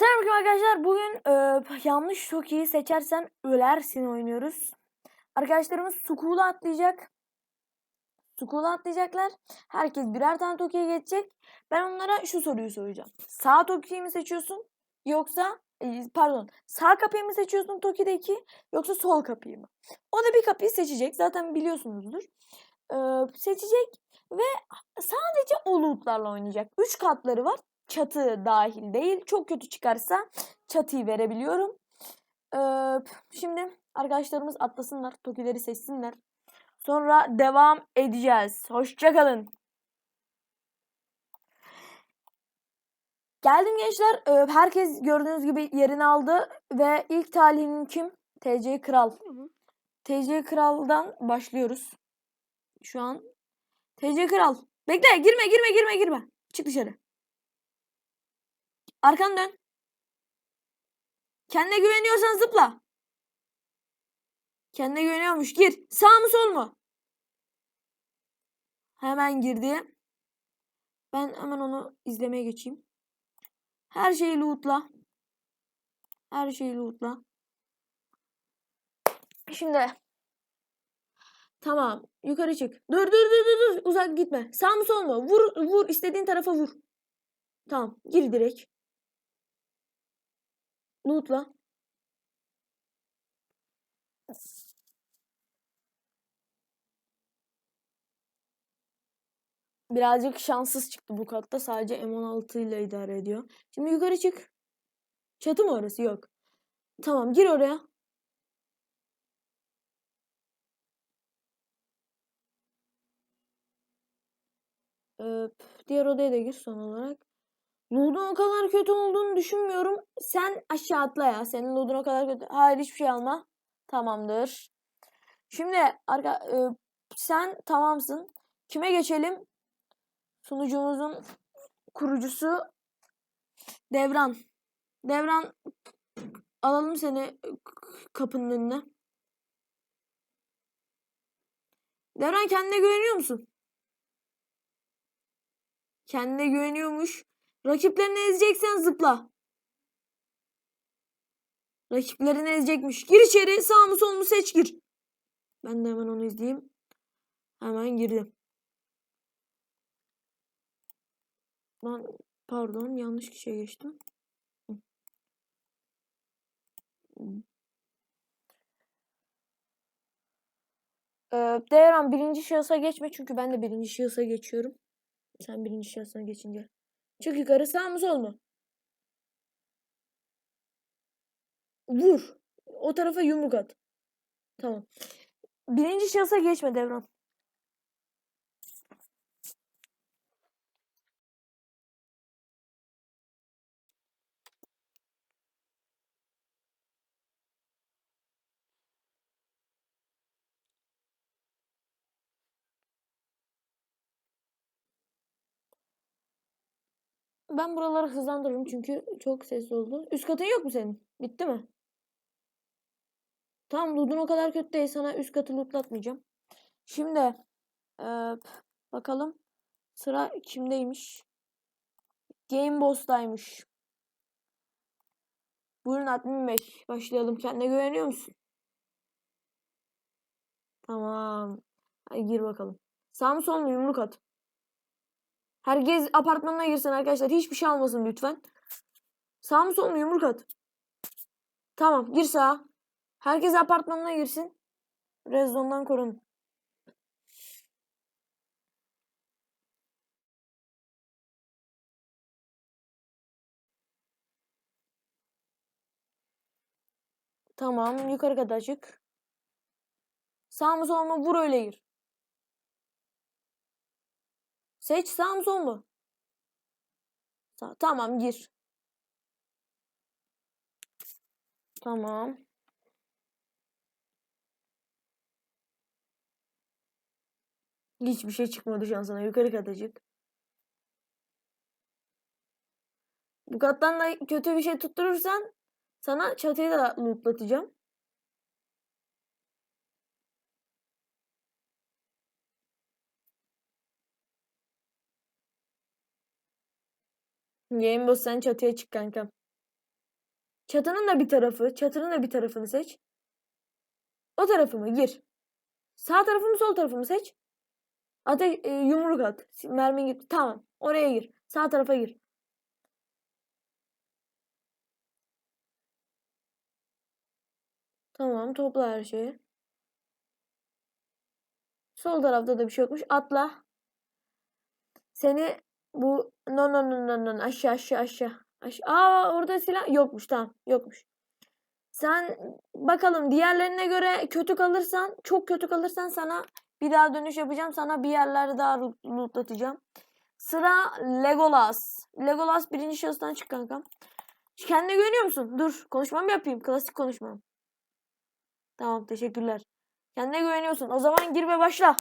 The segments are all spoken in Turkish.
Selamünaleyküm arkadaşlar. Bugün e, yanlış Toki'yi seçersen ölersin oynuyoruz. Arkadaşlarımız Skull'a atlayacak. Skull'a atlayacaklar. Herkes birer tane Toki'ye geçecek. Ben onlara şu soruyu soracağım. Sağ Toki'yi mi seçiyorsun? Yoksa e, pardon sağ kapıyı mı seçiyorsun Toki'deki yoksa sol kapıyı mı? O da bir kapıyı seçecek. Zaten biliyorsunuzdur. E, seçecek ve sadece o lootlarla oynayacak. 3 katları var çatı dahil değil. Çok kötü çıkarsa çatıyı verebiliyorum. Ee, şimdi arkadaşlarımız atlasınlar. Tokileri seçsinler. Sonra devam edeceğiz. Hoşçakalın. Geldim gençler. Ee, herkes gördüğünüz gibi yerini aldı. Ve ilk talihinin kim? TC Kral. TC Kral'dan başlıyoruz. Şu an. TC Kral. Bekle girme girme girme girme. Çık dışarı. Arkan dön. Kendine güveniyorsan zıpla. Kendine güveniyormuş. Gir. Sağ mı sol mu? Hemen girdi. Ben hemen onu izlemeye geçeyim. Her şeyi lootla. Her şeyi lootla. Şimdi. Tamam. Yukarı çık. Dur dur dur dur dur. Uzak gitme. Sağ mı sol mu? Vur vur. istediğin tarafa vur. Tamam. Gir direkt. Lootla. Birazcık şanssız çıktı bu katta. Sadece M16 ile idare ediyor. Şimdi yukarı çık. Çatı mı orası? Yok. Tamam gir oraya. Ee, diğer odaya da gir son olarak. Loot'un o kadar kötü olduğunu düşünmüyorum. Sen aşağı atla ya. Senin loot'un o kadar kötü. Hayır hiçbir şey alma. Tamamdır. Şimdi arka, e, sen tamamsın. Kime geçelim? Sunucumuzun kurucusu Devran. Devran alalım seni kapının önüne. Devran kendine güveniyor musun? Kendine güveniyormuş. Rakiplerini ezeceksen zıpla. Rakiplerini ezecekmiş. Gir içeri. Sağ mı sol mu seç gir. Ben de hemen onu izleyeyim. Hemen girdim. Lan pardon yanlış kişiye geçtim. Ee, Devran birinci şahısa geçme çünkü ben de birinci şahısa geçiyorum. Sen birinci şahısına geçince. Çık yukarı sağ mı sol mu? Vur. O tarafa yumruk at. Tamam. Birinci şahısa geçme Devran. Ben buraları hızlandırırım çünkü çok ses oldu. Üst katın yok mu senin? Bitti mi? Tamam loot'un o kadar kötü değil. Sana üst katı lootlatmayacağım. Şimdi eee, bakalım sıra kimdeymiş? Game Boss'taymış. Buyurun admin bey. Başlayalım. Kendine güveniyor musun? Tamam. Hadi gir bakalım. Sağ mı sol mu yumruk at. Herkes apartmanına girsin arkadaşlar. Hiçbir şey almasın lütfen. Sağ mı sol mu yumruk at. Tamam gir sağa. Herkes apartmanına girsin. Rezondan korun. Tamam yukarı kadar çık. Sağ mı sol mu vur öyle gir. Seç sağ mı. Tamam gir. Tamam. Hiçbir şey çıkmadı şu an sana. Yukarı kata çık. Bu kattan da kötü bir şey tutturursan sana çatıyı da lootlatacağım. Game Boss sen çatıya çık kankam. Çatının da bir tarafı, çatının da bir tarafını seç. O tarafı mı? Gir. Sağ tarafı mı sol tarafı mı seç. Ate e, yumruk at. Mermin gitti. Tamam. Oraya gir. Sağ tarafa gir. Tamam. Topla her şeyi. Sol tarafta da bir şey yokmuş. Atla. Seni bu no no no no no aşağı aşağı aşağı. aşağı. Aa orada silah yokmuş. Tamam. Yokmuş. Sen bakalım diğerlerine göre kötü kalırsan, çok kötü kalırsan sana bir daha dönüş yapacağım. Sana bir yerlerde daha loot- lootlatacağım. Sıra Legolas. Legolas birinci şahıstan çık kankam. Kendine güveniyor musun? Dur konuşmamı yapayım. Klasik konuşmam. Tamam teşekkürler. Kendine güveniyorsun. O zaman gir ve başla.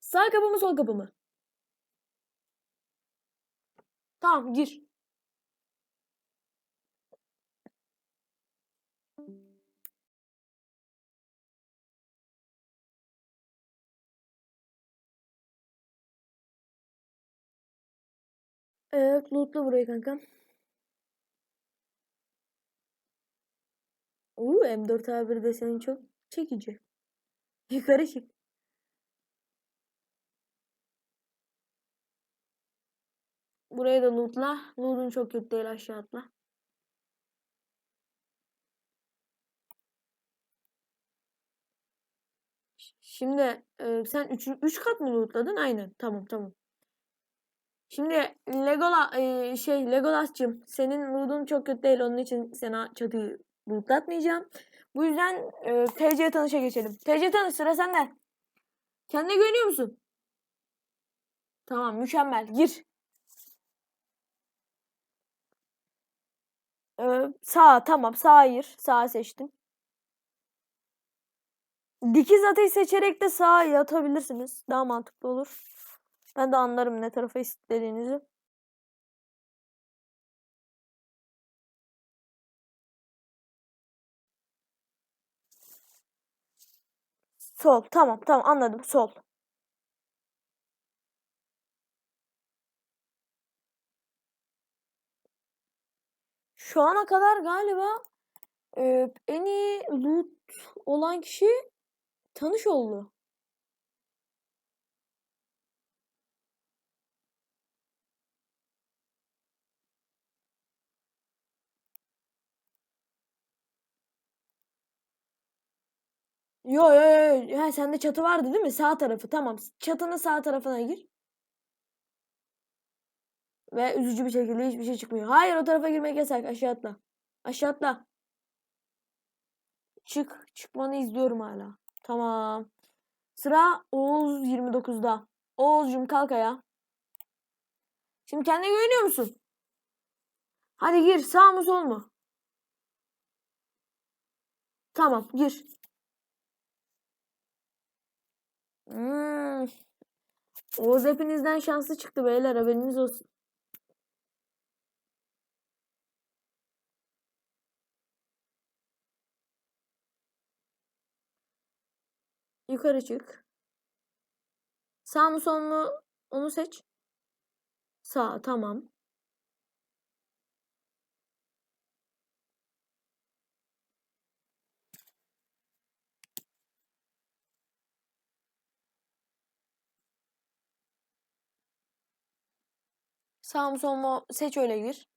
Sağ kapı mı sol kapı mı? Tamam gir. Evet lootla burayı kankam. Oo M4 A1 deseni çok çekici. Yukarı. Burayı da lootla. Loot'un çok kötü değil aşağı atla. Şimdi e, sen 3 3 kat mı lootladın? Aynen. Tamam tamam. Şimdi Legola e, şey Legolas'cığım senin loot'un çok kötü değil. Onun için sana çatıyı lootlatmayacağım. Bu yüzden e, TC tanışa geçelim. TC tanış sıra sende. Kendine güveniyor musun? Tamam mükemmel. Gir. Ee, sağ tamam sağ hayır. Sağ seçtim. Dikiz ateş seçerek de sağa yatabilirsiniz. Daha mantıklı olur. Ben de anlarım ne tarafa istediğinizi. Sol. Tamam tamam anladım. Sol. Şu ana kadar galiba e, en iyi loot olan kişi tanış oldu. Yo yo yo. Ha, sende çatı vardı değil mi? Sağ tarafı. Tamam. Çatının sağ tarafına gir. Ve üzücü bir şekilde hiçbir şey çıkmıyor. Hayır o tarafa girmek yasak. Aşağı atla. Aşağı atla. Çık. Çıkmanı izliyorum hala. Tamam. Sıra Oğuz 29'da. Oğuzcum kalk ayağa. Şimdi kendine güveniyor musun? Hadi gir. Sağ mı sol mu? Tamam gir. Hmm. Oğuz hepinizden şanslı çıktı beyler haberiniz olsun. Yukarı çık. Sağ mı sol mu onu seç. Sağ tamam. Sağ mı sol mu seç öyle gir.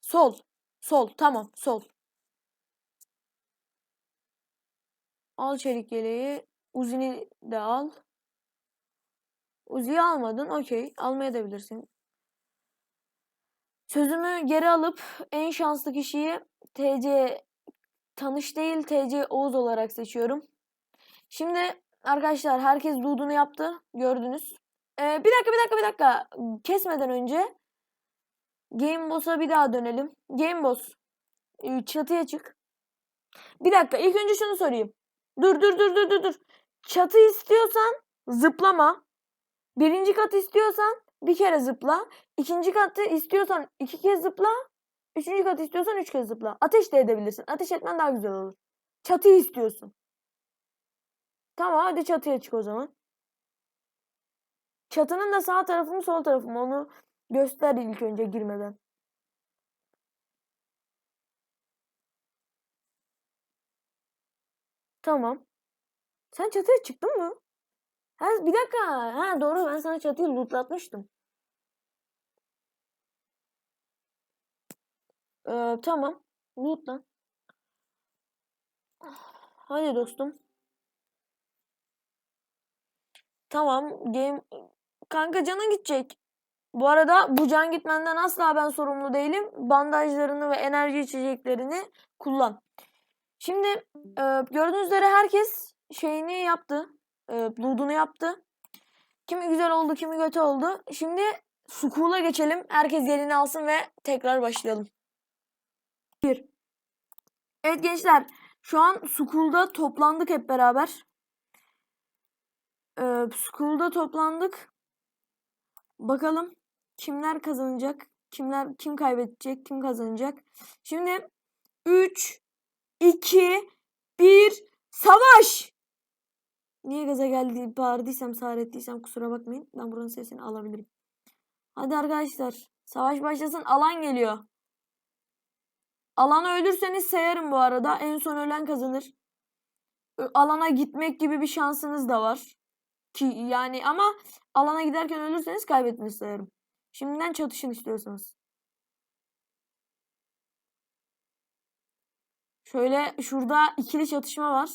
Sol. Sol tamam sol. Al çelik yeleği. Uzi'ni de al. Uzi'yi almadın. Okey. Almaya da bilirsin. Sözümü geri alıp en şanslı kişiyi TC tanış değil TC Oğuz olarak seçiyorum. Şimdi arkadaşlar herkes loot'unu yaptı. Gördünüz. Ee, bir dakika bir dakika bir dakika. Kesmeden önce Game Boss'a bir daha dönelim. Game Boss e, çatıya çık. Bir dakika ilk önce şunu sorayım. Dur dur dur dur dur dur. Çatı istiyorsan zıplama. Birinci kat istiyorsan bir kere zıpla. İkinci katı istiyorsan iki kez zıpla. Üçüncü kat istiyorsan üç kez zıpla. Ateş de edebilirsin. Ateş etmen daha güzel olur. Çatıyı istiyorsun. Tamam hadi çatıya çık o zaman. Çatının da sağ tarafı mı sol tarafı mı onu göster ilk önce girmeden. Tamam. Sen çatıya çıktın mı? Ha, bir dakika. Ha doğru ben sana çatıyı lootlatmıştım. Ee, tamam. Lootlan. Hadi dostum. Tamam. Game... Kanka canın gidecek. Bu arada bu can gitmenden asla ben sorumlu değilim. Bandajlarını ve enerji içeceklerini kullan. Şimdi e, gördüğünüz üzere herkes şeyini yaptı. E, loot'unu yaptı. Kimi güzel oldu, kimi kötü oldu. Şimdi School'a geçelim. Herkes yerini alsın ve tekrar başlayalım. Bir. Evet gençler. Şu an School'da toplandık hep beraber. Ee, School'da toplandık. Bakalım kimler kazanacak? Kimler kim kaybedecek? Kim kazanacak? Şimdi 3 2 1 savaş. Niye gaza geldi bağırdıysam, sağır ettiysem kusura bakmayın. Ben buranın sesini alabilirim. Hadi arkadaşlar. Savaş başlasın. Alan geliyor. Alana ölürseniz sayarım bu arada. En son ölen kazanır. Alana gitmek gibi bir şansınız da var. Ki yani ama alana giderken ölürseniz kaybettiniz sayarım. Şimdiden çatışın istiyorsanız. Şöyle şurada ikili çatışma var.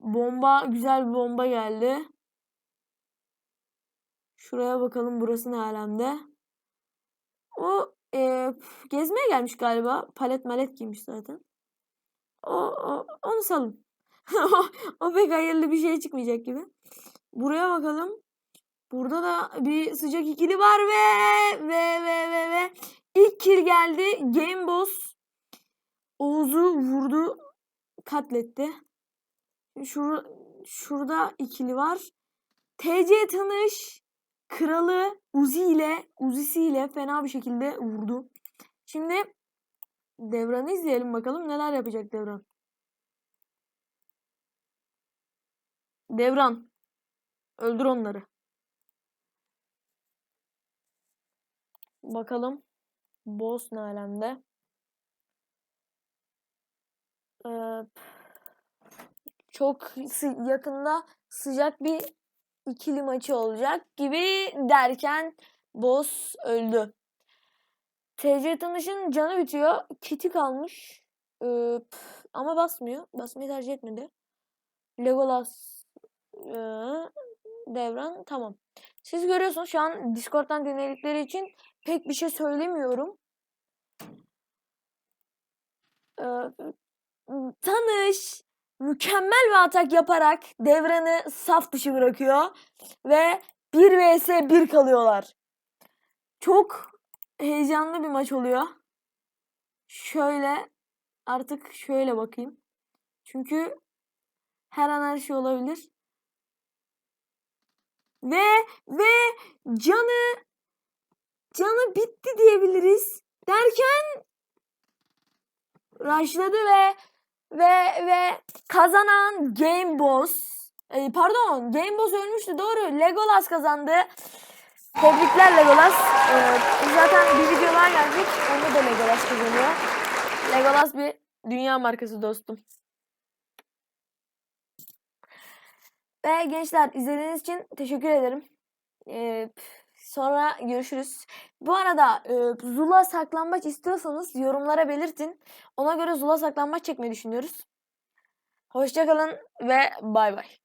Bomba güzel bir bomba geldi. Şuraya bakalım burası ne alemde. O e, gezmeye gelmiş galiba. Palet malet giymiş zaten. O, o onu salın. o pek hayırlı bir şey çıkmayacak gibi. Buraya bakalım. Burada da bir sıcak ikili var ve ve ve ve ve ilk kill geldi. Game Boss Oğuz'u vurdu. Katletti. Şur şurada ikili var. TC tanış kralı Uzi ile Uzi'siyle fena bir şekilde vurdu. Şimdi Devran'ı izleyelim bakalım neler yapacak Devran. Devran öldür onları. Bakalım boss ne alemde. Çok yakında sıcak bir ikili maçı olacak gibi derken boss öldü. TC Tanış'ın canı bitiyor. Kiti kalmış. Ee, pf, ama basmıyor. Basmayı tercih etmedi. Legolas ee, devran tamam. Siz görüyorsunuz şu an Discord'dan dinledikleri için pek bir şey söylemiyorum. Ee, Tanış mükemmel bir atak yaparak devranı saf dışı bırakıyor ve 1 vs 1 kalıyorlar. Çok heyecanlı bir maç oluyor. Şöyle artık şöyle bakayım. Çünkü her an her şey olabilir. Ve ve canı canı bitti diyebiliriz. Derken rushladı ve ve ve kazanan Game Boss e, pardon Game Boss ölmüştü doğru Legolas kazandı. Tebrikler Legolas. Ee, zaten bir video daha gelecek. Onu da Legolas kazanıyor. Legolas bir dünya markası dostum. Ve gençler izlediğiniz için teşekkür ederim. Ee, sonra görüşürüz. Bu arada e, Zula saklambaç istiyorsanız yorumlara belirtin. Ona göre Zula saklambaç çekmeyi düşünüyoruz. Hoşçakalın ve bay bay.